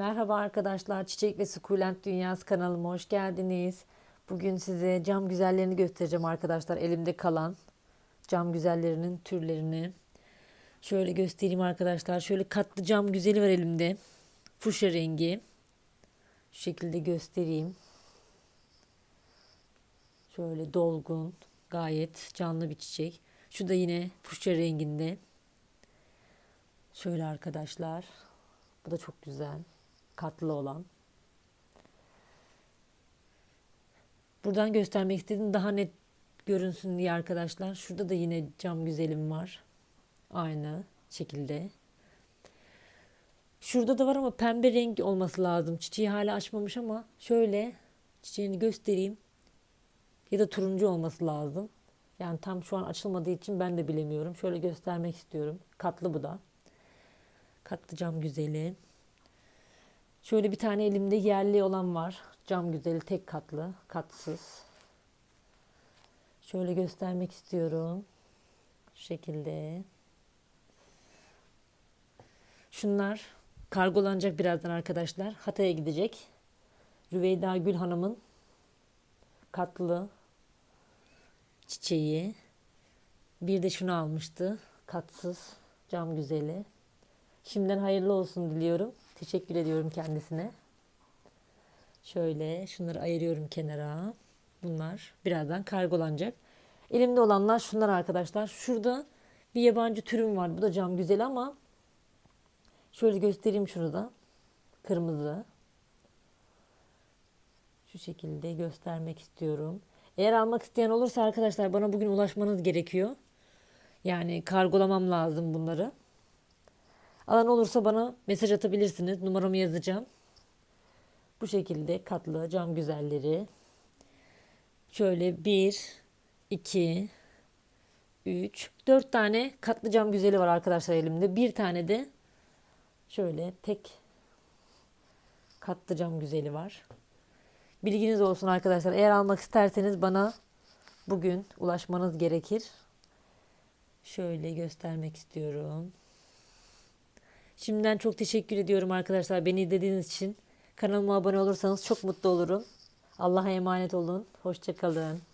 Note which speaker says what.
Speaker 1: Merhaba arkadaşlar, Çiçek ve Sukulent Dünyası kanalıma hoş geldiniz. Bugün size cam güzellerini göstereceğim arkadaşlar. Elimde kalan cam güzellerinin türlerini. Şöyle göstereyim arkadaşlar. Şöyle katlı cam güzeli var elimde. Fuşya rengi. Şu şekilde göstereyim. Şöyle dolgun, gayet canlı bir çiçek. Şu da yine fuşya renginde. Şöyle arkadaşlar. Bu da çok güzel. Katlı olan. Buradan göstermek istedim daha net görünsün diye arkadaşlar. Şurada da yine cam güzelim var. Aynı şekilde. Şurada da var ama pembe renk olması lazım. Çiçeği hala açmamış ama şöyle çiçeğini göstereyim. Ya da turuncu olması lazım. Yani tam şu an açılmadığı için ben de bilemiyorum. Şöyle göstermek istiyorum. Katlı bu da. Katlı cam güzeli. Şöyle bir tane elimde yerli olan var. Cam güzeli tek katlı, katsız. Şöyle göstermek istiyorum. Şu şekilde. Şunlar kargolanacak birazdan arkadaşlar. Hatay'a gidecek. Rüveyda Gül Hanım'ın katlı çiçeği. Bir de şunu almıştı. Katsız cam güzeli. Şimdiden hayırlı olsun diliyorum. Teşekkür ediyorum kendisine. Şöyle şunları ayırıyorum kenara. Bunlar birazdan kargolanacak. Elimde olanlar şunlar arkadaşlar. Şurada bir yabancı türüm var. Bu da cam güzel ama şöyle göstereyim şunu da. Kırmızı. Şu şekilde göstermek istiyorum. Eğer almak isteyen olursa arkadaşlar bana bugün ulaşmanız gerekiyor. Yani kargolamam lazım bunları. Alan olursa bana mesaj atabilirsiniz. Numaramı yazacağım. Bu şekilde katlı cam güzelleri. Şöyle 1, 2, 3, 4 tane katlı cam güzeli var arkadaşlar elimde. Bir tane de şöyle tek katlı cam güzeli var. Bilginiz olsun arkadaşlar. Eğer almak isterseniz bana bugün ulaşmanız gerekir. Şöyle göstermek istiyorum. Şimdiden çok teşekkür ediyorum arkadaşlar beni izlediğiniz için. Kanalıma abone olursanız çok mutlu olurum. Allah'a emanet olun. Hoşçakalın.